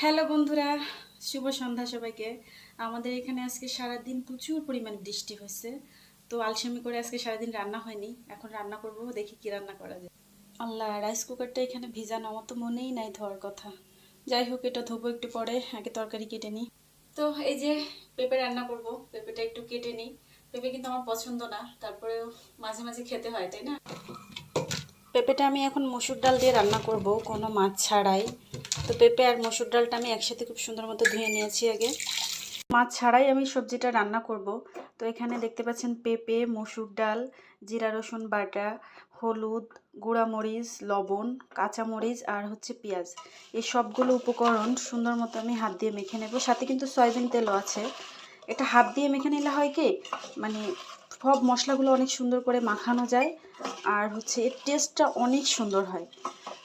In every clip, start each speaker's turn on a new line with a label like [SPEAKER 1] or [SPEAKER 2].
[SPEAKER 1] Hello বন্ধুরা, শুভ সন্ধ্যা সবাইকে। আমাদের এখানে আজকে সারাদিন প্রচুর পরিমাণ বৃষ্টি হয়েছে। তো আলসেমি করে আজকে সারাদিন রান্না হয়নি। এখন রান্না করব, দেখি কি রান্না করা যায়। আল্লাহ, রাইস কুকারটা এখানে ভিজানো আমার তো মনেই নাই ধোয়ার কথা। যাই হোক, এটা ধোবো একটু পরে, আগে তরকারি কেটে নিই। তো এই যে পেঁপে রান্না করব, পেঁপেটা একটু কেটে নিই। পেঁপে কিন্তু আমার পছন্দ না, তারপরেও মাঝে মাঝে খেতে হয়, তাই না? পেঁপেটা আমি এখন মসুর ডাল দিয়ে রান্না করব, কোনো মাছ ছাড়াই। তো পেঁপে আর মসুর ডালটা আমি একসাথে খুব সুন্দর মতো ধুয়ে নিয়েছি আগে। মাছ ছাড়াই আমি সবজিটা রান্না করব। তো এখানে দেখতে পাচ্ছেন পেঁপে, মসুর ডাল, জিরা রসুন বাটা, হলুদ, গুঁড়ামরিচ, লবণ, কাঁচামরিচ আর হচ্ছে পেঁয়াজ। এই সবগুলো উপকরণ সুন্দর মতো আমি হাত দিয়ে মেখে নেব। সাথে কিন্তু সয়াবিন তেলও আছে। এটা হাত দিয়ে মেখে নিলে হয় কি? মানে সব মশলাগুলো অনেক সুন্দর করে মাখানো যায় আর হচ্ছে এর টেস্টটা অনেক সুন্দর হয়।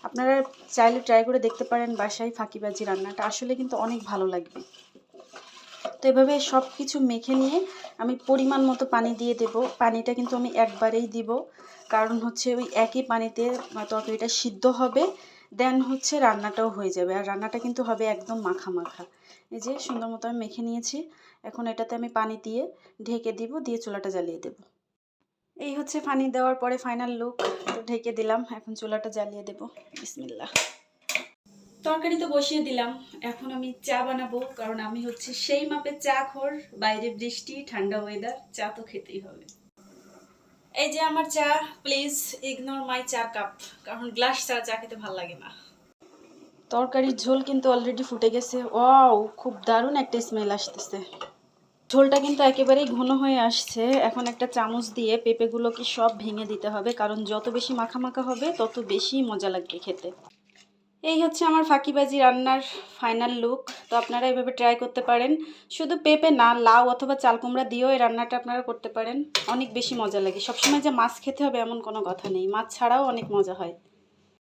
[SPEAKER 1] আপনারা চাইলে ট্রাই করে দেখতে পারেন বাসায় ফাঁকিবাজি রান্নাটা, আসলে কিন্তু অনেক ভালো লাগবে। তো এভাবে সব কিছু মেখে নিয়ে আমি পরিমাণ মতো পানি দিয়ে দেব। পানিটা কিন্তু আমি একবারেই দিব, কারণ হচ্ছে ওই একই পানিতে তরকারিটা সিদ্ধ হবে। দেন হচ্ছে রান্নাটাও হয়ে যাবে। আর রান্নাটা কিন্তু হবে একদম মাখা মাখা। এই যে সুন্দর মতো আমি মেখে নিয়েছি। এখন এটাতে আমি পানি দিয়ে ঢেকে দিব, দিয়ে চুলাটা জ্বালিয়ে দেব। এই হচ্ছে পানি দেওয়ার পরে ফাইনাল লুক তো ঢেকে দিলাম, এখন চুলাটা জ্বালিয়ে দেব। বিসমিল্লাহ। তরকারি তো বসিয়ে দিলাম। এখন আমি চা বানাবো, কারণ আমি হচ্ছে সেই মাপে চা খোর। বাইরে বৃষ্টি, ঠান্ডা ওয়েদার চা তো খেতেই হবে। এই যে আমার চা প্লিজ ইগনোর মাই চা কাপ কারণ গ্লাস চা চা খেতে ভালো লাগে না। তরকারির ঝোল কিন্তু অলরেডি ফুটে গেছে। ওয়াও খুব দারুণ একটা স্মেল আসতেছে। ঝোলটা কিন্তু একেবারেই ঘন হয়ে আসছে। এখন একটা চামচ দিয়ে পেঁপেগুলোকে সব ভেঙে দিতে হবে, কারণ যত বেশি মাখা মাখা হবে, তত বেশি মজা লাগবে খেতে। এই হচ্ছে আমার ফাঁকিবাজি রান্নার ফাইনাল লুক তো আপনারা এভাবে ট্রাই করতে পারেন। শুধু পেঁপে না, লাউ অথবা চাল কুমড়া দিয়েও এই রান্নাটা আপনারা করতে পারেন। অনেক বেশি মজা লাগে। সবসময় যে মাছ খেতে হবে এমন কোনো কথা নেই। মাছ ছাড়াও অনেক মজা হয়।